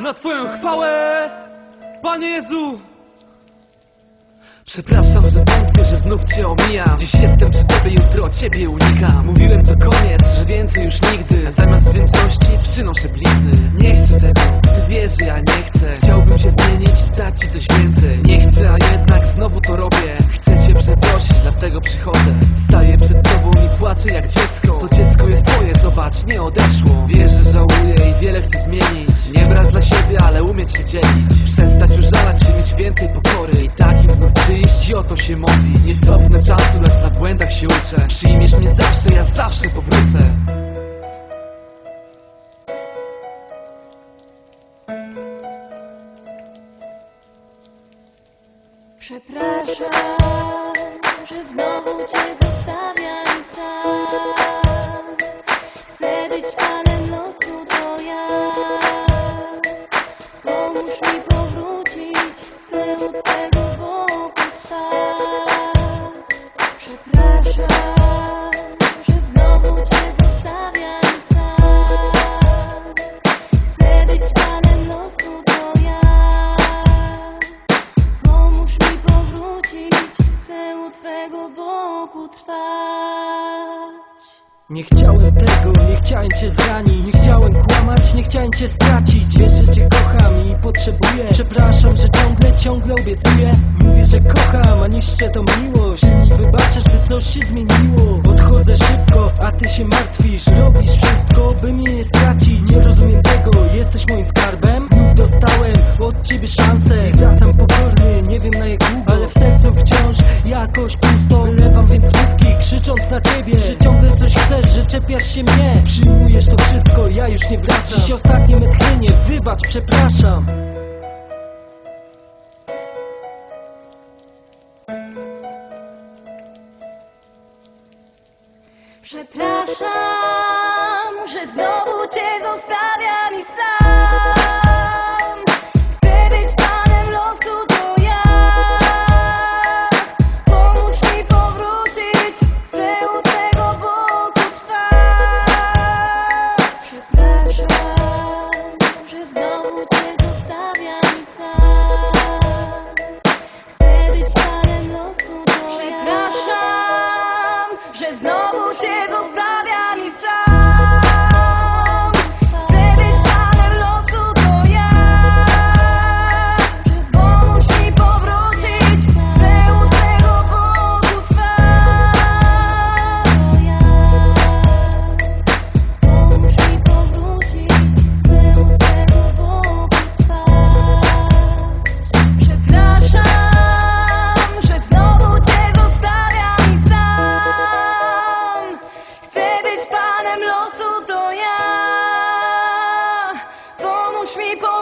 na Twoją chwałę, Panie Jezu! Przepraszam, że wątpię, że znów cię omijam. Dziś jestem przy tobie, jutro ciebie unikam. Mówiłem to koniec, że więcej już nigdy. Zamiast wdzięczności przynoszę blizny. Nie chcę tego, ty wiesz, że ja nie chcę. Chciałbym się zmienić, dać ci coś więcej. Nie chcę, a jednak znowu to robię. Chcę cię przeprosić, dlatego przychodzę. Staję przed tobą i płaczę jak dziecko. To dziecko jest twoje, zobacz, nie odeszło. Wiesz, że żałuję i wiele chcę zmienić Dla siebie, ale umieć się dzielić. Przestać użalać się, mieć więcej pokory. I takim znów przyjść i o to się modli. Nie cofnę czasu, lecz na błędach się uczę. Przyjmiesz mnie zawsze, ja zawsze powrócę. Przepraszam, że znowu cię zostawiam boku trwać. Nie chciałem tego, nie chciałem cię zranić. Nie chciałem kłamać, nie chciałem cię stracić. Wiesz, że cię kocham i potrzebuję. Przepraszam, że ciągle, ciągle obiecuję. Mówię, że kocham, a niszczę tą miłość. Mi wybaczasz, by coś się zmieniło. Odchodzę szybko, a ty się martwisz. Robisz wszystko, by mnie nie stracić. Nie rozumiem tego, jesteś moim skarbem. Znów dostałem od ciebie szansę. I wracam chcesz, że czepiasz się mnie. Przyjmujesz to wszystko, ja już nie wracam. Dziś ostatnie metchnienie, wybacz, przepraszam. Przepraszam, że znowu Chcę push me, pull